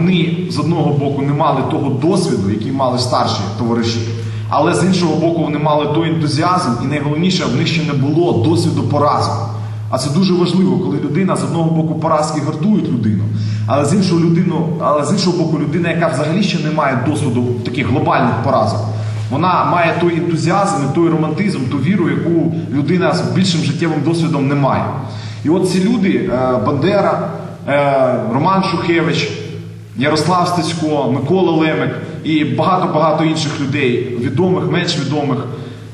вони з одного боку не мали того досвіду, який мали старші товариші, але з іншого боку, вони мали той ентузіазм, і найголовніше, в них ще не було досвіду поразок. А це дуже важливо, коли людина з одного боку поразки гартують людину, але з іншого людину, але з іншого боку, людина, яка взагалі ще не має досвіду таких глобальних поразок. Вона має той ентузіазм, той романтизм, ту віру, яку людина з більшим життєвим досвідом не має. І от ці люди, е, Бандера, е, Роман Шухевич, Ярослав Стецько, Микола Лемик і багато-багато інших людей, відомих, менш відомих,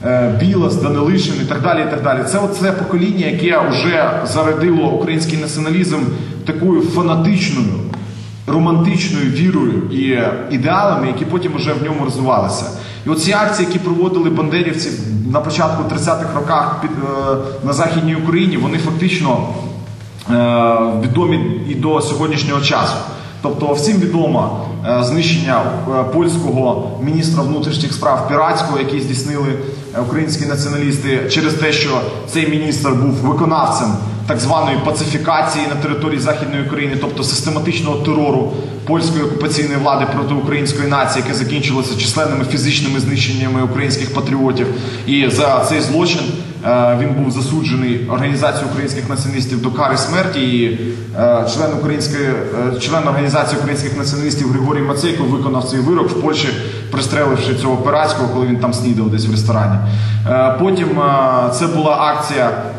е, Білас, Данилишин і так далі. і так далі. Це оце покоління, яке вже зарядило український націоналізм такою фанатичною, романтичною вірою і ідеалами, які потім вже в ньому розвивалися. І оці акції, які проводили бандерівці на початку 30-х роках під, е, на Західній Україні, вони фактично е, відомі і до сьогоднішнього часу. Тобто всім відомо е, знищення е, польського міністра внутрішніх справ Піратського, який здійснили е, українські націоналісти, через те, що цей міністр був виконавцем так званої пацифікації на території Західної України, тобто систематичного терору польської окупаційної влади проти української нації, яке закінчилося численними фізичними знищеннями українських патріотів. І за цей злочин він був засуджений організацією українських націоналістів до кари смерті. І е, член української е, член організації українських націоналістів Григорій Мацейко виконав цей вирок в Польщі, пристреливши цього пиратського, коли він там снідав десь в ресторані. Е, Потім е, це була акція е,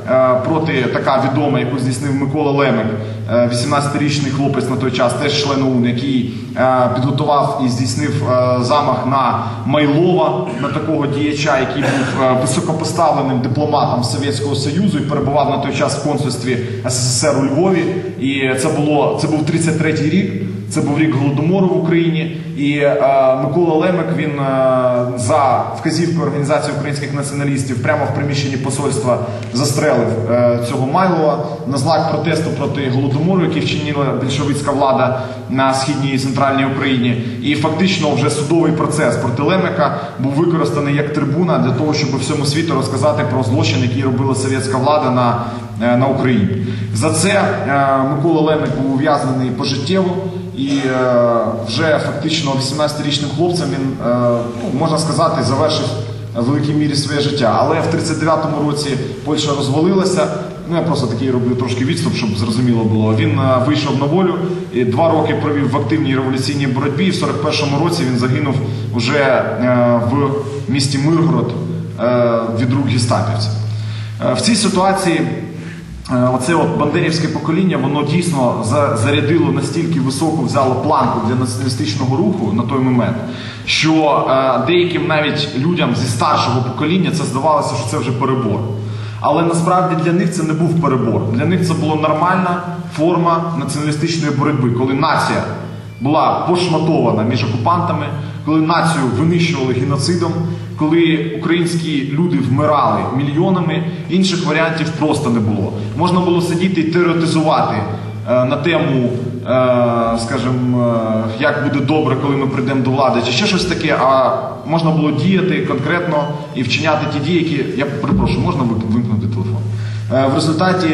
проти така відома, яку здійснив Микола Лемик, е, 18-річний хлопець на той час, теж член ОУН, який е, підготував і здійснив е, замах на Майлова, на такого діяча, який був е, високопоставленим дипломатом Совєтського Союзу і перебував на той час в консульстві СССР у Львові. І це було це був 33-й рік. Це був рік голодомору в Україні, і е, Микола Лемик він е, за вказівкою організації українських націоналістів прямо в приміщенні посольства застрелив е, цього Майлова на знак протесту проти голодомору, який вчинила більшовицька влада на східній і центральній Україні. І фактично вже судовий процес проти Лемика був використаний як трибуна для того, щоб всьому світу розказати про злочин, який робила совєтська влада на, е, на Україні. За це е, Микола Лемик був ув'язнений пожиттєво. І е, вже фактично 18-річним хлопцем він, е, ну, можна сказати, завершив в великій мірі своє життя. Але в 39-му році Польща розвалилася. Ну, я просто такий роблю трошки відступ, щоб зрозуміло було. Він е, вийшов на волю і два роки провів в активній революційній боротьбі. І в 41-му році він загинув уже в місті Миргород від рук гестапівців. Е, в цій ситуації Оце от бандерівське покоління, воно дійсно зарядило настільки високу взяло планку для націоналістичного руху на той момент, що е, деяким навіть людям зі старшого покоління це здавалося, що це вже перебор. Але насправді для них це не був перебор. Для них це була нормальна форма націоналістичної боротьби, коли нація була пошматована між окупантами, коли націю винищували геноцидом, коли українські люди вмирали мільйонами, інших варіантів просто не було. Можна було сидіти і теоретизувати е, на тему, е, скажімо, е, як буде добре, коли ми прийдемо до влади, чи ще щось таке, а можна було діяти конкретно і вчиняти ті дії, які я перепрошую, можна вимкнути телефон. В результаті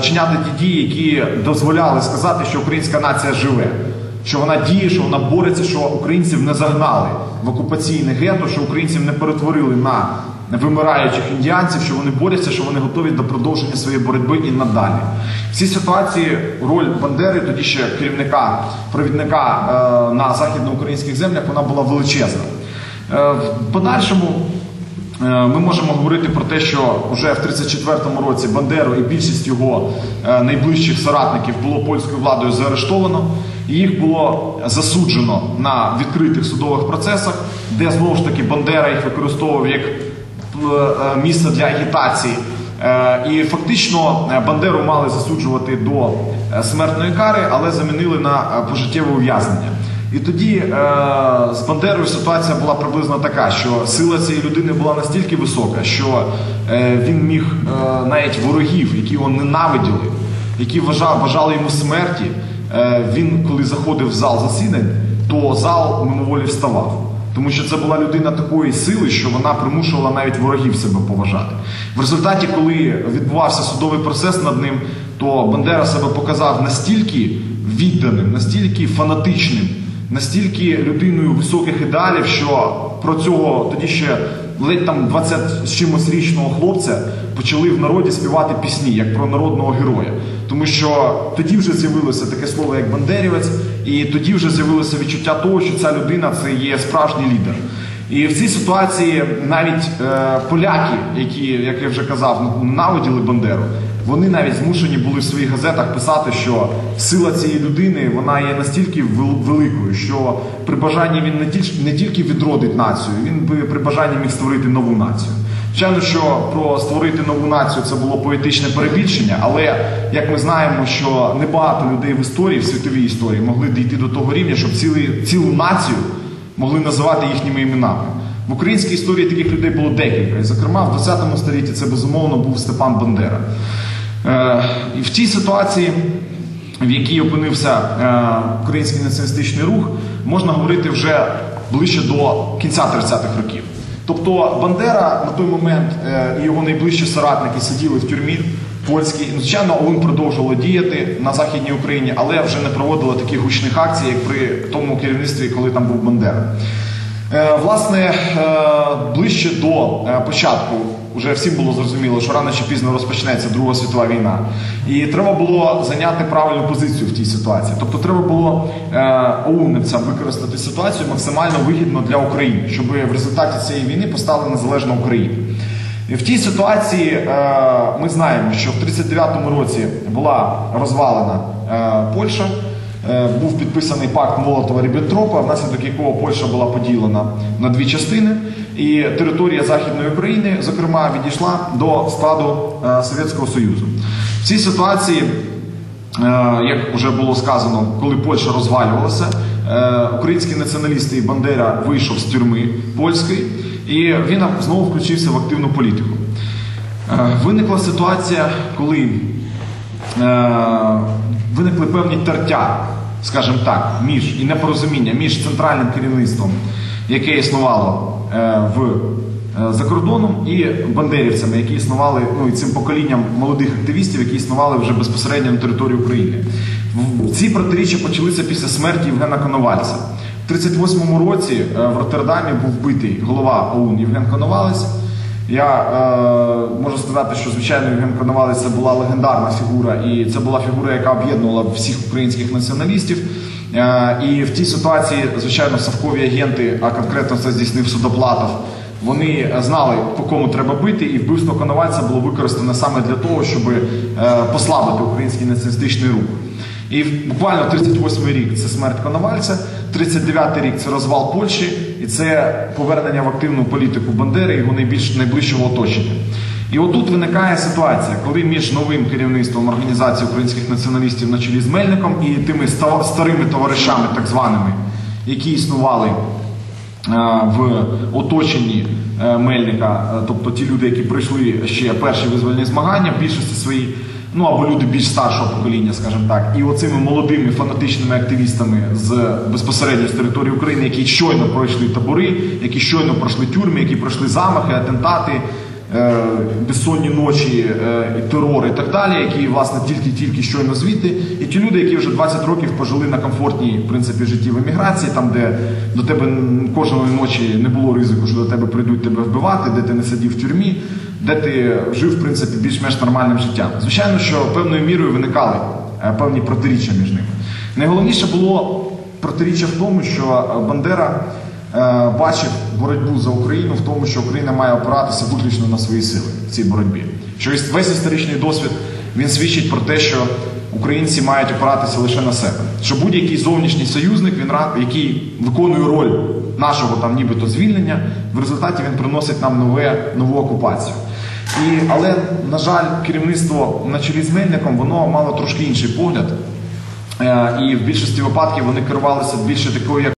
вчиняти ті дії, які дозволяли сказати, що українська нація живе що вона діє, що вона бореться, що українців не загнали в окупаційне гетто, що українців не перетворили на вимираючих індіанців, що вони борються, що вони готові до продовження своєї боротьби і надалі. В цій ситуації роль Бандери, тоді ще керівника, провідника е, на західноукраїнських землях, вона була величезна. Е, в подальшому Ми можемо говорити про те, що вже в 34-му році Бандеру і більшість його е, найближчих соратників було польською владою заарештовано, їх було засуджено на відкритих судових процесах, де знову ж таки Бандера їх використовував як е, е, місце для агітації. Е, І фактично е, Бандеру мали засуджувати до е, смертної кари, але замінили на е, пожиттєве ув'язнення. І тоді е, з Бандерою ситуація була приблизно така, що сила цієї людини була настільки висока, що е, він міг е, навіть ворогів, які його ненавиділи, які вважав, бажали йому смерті, е, він, коли заходив в зал засідань, то зал мимоволі вставав. Тому що це була людина такої сили, що вона примушувала навіть ворогів себе поважати. В результаті, коли відбувався судовий процес над ним, то Бандера себе показав настільки відданим, настільки фанатичним, настільки людиною високих ідеалів, що про цього тоді ще ледь там 20 з чимось річного хлопця почали в народі співати пісні, як про народного героя. Тому що тоді вже з'явилося таке слово, як бандерівець, і тоді вже з'явилося відчуття того, що ця людина це є справжній лідер. І в цій ситуації навіть е, поляки, які, як я вже казав, ненавиділи Бандеру, вони навіть змушені були в своїх газетах писати, що сила цієї людини вона є настільки вел- великою, що при бажанні він не тільки, не тільки відродить націю, він би при бажанні міг створити нову націю. Звичайно, що про створити нову націю це було поетичне перебільшення, але як ми знаємо, що небагато людей в історії, в світовій історії, могли дійти до того рівня, щоб цілий, цілу націю могли називати їхніми іменами. В українській історії таких людей було декілька. І, зокрема, в 20 столітті це безумовно був Степан Бандера. Е, і в тій ситуації, в якій опинився е, український націоналістичний рух, можна говорити вже ближче до кінця 30-х років. Тобто Бандера на той момент е, і його найближчі соратники сиділи в тюрмі польській. Ну, Звичайно, ОУН продовжувало діяти на Західній Україні, але вже не проводило таких гучних акцій, як при тому керівництві, коли там був Бандера. Е, Власне, е, ближче до е, початку вже всім було зрозуміло, що рано чи пізно розпочнеться Друга світова війна. І треба було зайняти правильну позицію в тій ситуації. Тобто треба було е, ОУНівцям використати ситуацію максимально вигідно для України, щоб в результаті цієї війни постала незалежна Україна. В тій ситуації е, ми знаємо, що в 1939 році була розвалена е, Польща. Е, Був підписаний пакт Молотова Ріббентропа, внаслідок якого Польща була поділена на дві частини, і територія Західної України, зокрема, відійшла до складу Совєтського Союзу. В цій ситуації, як вже було сказано, коли Польща розвалювалася, українські націоналісти і Бандера вийшов з тюрми польської, і він знову включився в активну політику. Е, Виникла ситуація, коли е, виникли певні тертя, скажімо так, між і непорозуміння між центральним керівництвом, яке існувало е, в за кордоном, і бандерівцями, які існували, ну і цим поколінням молодих активістів, які існували вже безпосередньо на території України. Ці протиріччя почалися після смерті Євгена Коновальця. В 38-му році е, в Роттердамі був вбитий голова ОУН Євген Коновалець. Я е, можу сказати, що звичайно Євген Коновалець це була легендарна фігура, і це була фігура, яка об'єднувала всіх українських націоналістів. Е, і в тій ситуації, звичайно, совкові агенти, а конкретно це здійснив Судоплатов, вони знали, по кому треба бити, і вбивство Коновальця було використане саме для того, щоб е, послабити український націоналістичний рух. І буквально 38-й рік це смерть Коновальця, 39-й рік це розвал Польщі, і це повернення в активну політику Бандери його найбільш найближчого оточення. І отут виникає ситуація, коли між новим керівництвом організації українських націоналістів на чолі з Мельником і тими ста- старими товаришами, так званими, які існували е, в оточенні е, Мельника, е, тобто ті люди, які пройшли ще перші визвольні змагання, в більшості свої, ну або люди більш старшого покоління, скажімо так, і оцими молодими фанатичними активістами з безпосередньо з території України, які щойно пройшли табори, які щойно пройшли тюрми, які пройшли замахи, атентати. е, Безсонні ночі, е, і терор і так далі, які власне тільки-тільки щойно звідти, і ті люди, які вже 20 років пожили на комфортній в принципі житті в еміграції, там де до тебе кожної ночі не було ризику, що до тебе прийдуть тебе вбивати, де ти не сидів в тюрмі, де ти жив в принципі більш-менш нормальним життям. Звичайно, що певною мірою виникали е, певні протиріччя між ними. Найголовніше було протиріччя в тому, що е, Бандера е, бачив боротьбу за Україну в тому, що Україна має опиратися виключно на свої сили в цій боротьбі. Що весь історичний досвід він свідчить про те, що українці мають опиратися лише на себе. Що будь-який зовнішній союзник, він який виконує роль нашого там нібито звільнення, в результаті він приносить нам нове, нову окупацію. І, але, на жаль, керівництво на чолі з Мельником, воно мало трошки інший погляд. Е, І в більшості випадків вони керувалися більше такою, як